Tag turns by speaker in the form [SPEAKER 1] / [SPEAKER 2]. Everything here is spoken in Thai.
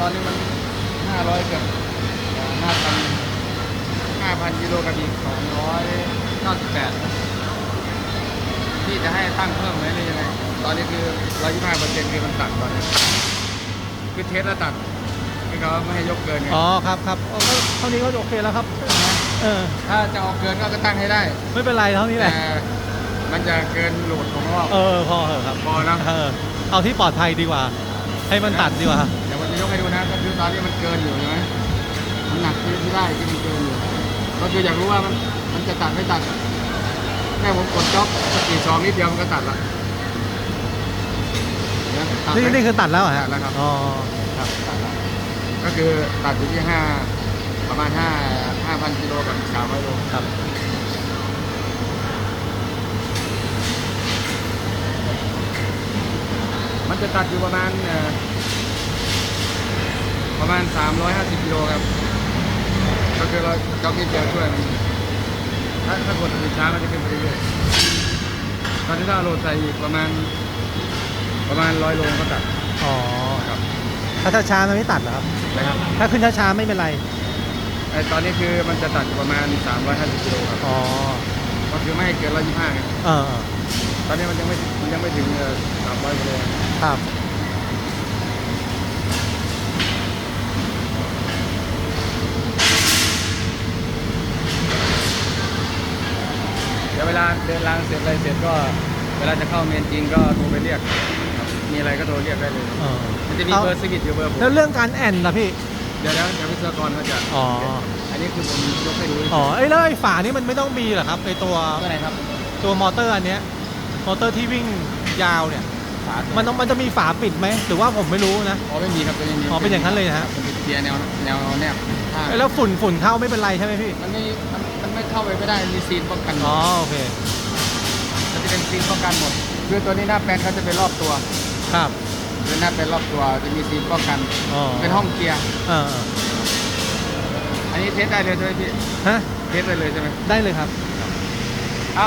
[SPEAKER 1] ตอนนี้มันห้าร้อยเกือบห้าพันห้าพันกิโลกับอีกสองร้อยเก้าสิบแปดที่จะให้ตั้งเพิ่มไหมหรือยังไงตอนนี้คือร้อยยี่สิบห้าเปอร์เซ็นต์คือมันตัดตอนนี้คือเทสแล้วตัดคือเขาไม่ให้ยกเกินไง
[SPEAKER 2] อ๋อครับครับอ๋อก็เท่านี้ก็โอเคแล้วครับเออ
[SPEAKER 1] ถ้าจะเอาเกินก็ตั้งให้ได้
[SPEAKER 2] ไม่เป็นไรเท่านี้แห
[SPEAKER 1] แต่
[SPEAKER 2] ละ
[SPEAKER 1] มันจะเกินโหลดของรอบ
[SPEAKER 2] เออพอเหอะครับ
[SPEAKER 1] พอนะ
[SPEAKER 2] เออเอาที่ปลอดภัยดีกว่า ให้มันตัดดีกว่า
[SPEAKER 1] เดี๋ยวผม จะยกให้ดูนะก็คือตอนนี้มันเกินอยู่ใช่ไหมมันหนักที่ที่ได้ที่มันเกินอยู่ ก็คืออยากรู้ว่ามันมันจะตัดไม่ตัดแค่ผมกดจ็อกสกี่ซองนิดเดียวมันก็ตัดละเห็นไหมตัด
[SPEAKER 2] นี่
[SPEAKER 1] ไหม
[SPEAKER 2] นี่คือตัดแล้วเหรอ
[SPEAKER 1] ตั
[SPEAKER 2] ฮะ
[SPEAKER 1] ดแล้วครับ
[SPEAKER 2] อ๋อ
[SPEAKER 1] ครับตัดละก็คือตัดอยู่ที่ห้าประมาณห้าห้าพันกิโลกับสามร้อยโล
[SPEAKER 2] ครับ
[SPEAKER 1] มันจะตัดอยู่ประมาณเอ่อ ประมาณ 350กิโลครับ ก็คือเราจ็อกนิดเดียวช่วยมันถ้าถ้ากดติดช้ามันจะขึ้นไปเรื่อยๆตอนนี้ถ้าเราโหลดใส่อีกประมาณ ประมาณร้อยโลก็ตัด
[SPEAKER 2] อ๋อ
[SPEAKER 1] ครับ
[SPEAKER 2] ถ้าช้าๆมันไม่ตัดเหรอครับ
[SPEAKER 1] นะครับ
[SPEAKER 2] ถ้าขึ้นช้าๆไม่เป็นไร
[SPEAKER 1] ไอตอนนี้คือมันจะตัดอยู่ประมาณ 350กิโลครับ
[SPEAKER 2] อ๋อ
[SPEAKER 1] ก็คือไม่ให้เกิน125ไง
[SPEAKER 2] เออเออ
[SPEAKER 1] ตอนนี้มันยังไม่มันยังไม่ถึงเอ่อ300กิโล
[SPEAKER 2] ครับ
[SPEAKER 1] ดี๋ยวเวลาเดินรางเสร็จอะไรเสร็จก็เวลาจะเข้าเมนจริงก็โทรไปเรียกครับมีอะไรก็โทรเรียกได้เลย
[SPEAKER 2] เออ
[SPEAKER 1] มันจะมี
[SPEAKER 2] เอา
[SPEAKER 1] เบอร์สกิทอยู่เบอร์ผม
[SPEAKER 2] แล้วเรื่องการแอนนะพี่
[SPEAKER 1] เดี๋ยวแล้วเดี๋ยววิศวกรเขาจะ
[SPEAKER 2] อ๋อ
[SPEAKER 1] อันนี้คือผมยกให้ดู
[SPEAKER 2] อ๋อไอ้แล้วไอ้ฝานี่มันไม่ต้องมีเหรอครับไอ้ตัว
[SPEAKER 1] ตัวไหนครับ
[SPEAKER 2] ตัวมอเตอร์อันเนี้ยมอเตอร์ที่วิ่งยาวเนี่ย
[SPEAKER 1] ฝามั
[SPEAKER 2] มันต้องมันจะมีฝาปิดไหมหรือว่าผมไม่รู้นะ
[SPEAKER 1] อ๋อไม่มีครับตัวนี้มี
[SPEAKER 2] อ๋อเป็นอย่างนั้นเลยนะฮะ
[SPEAKER 1] มันเป็นเกียร์แนวแนวแนบข้าง
[SPEAKER 2] ไอ้แล้วฝุ่นฝุ่นเข้าไม่เป็นไรใช่ไหมพี่
[SPEAKER 1] มันไม่มันมัน ไม่เข้าไปไม่ได้มีซีนป้องกันหม
[SPEAKER 2] อ๋อ
[SPEAKER 1] ด
[SPEAKER 2] โอเค
[SPEAKER 1] มันจะเป็นซีนป้องกันหมด คือตัวนี้หน้าแปลนเขาจะเป็นรอบตัว
[SPEAKER 2] ครับ
[SPEAKER 1] คือหน้าเป็นรอบตัวจะมีซีนป้องกัน
[SPEAKER 2] อ๋อ
[SPEAKER 1] เป็นห้องเกียร์
[SPEAKER 2] เออเออ
[SPEAKER 1] อันนี้เทสได้เลยใช่ไหมพี่
[SPEAKER 2] ฮะ
[SPEAKER 1] เทสได้เลยใช่ไหม
[SPEAKER 2] ได้เลยครับ
[SPEAKER 1] อ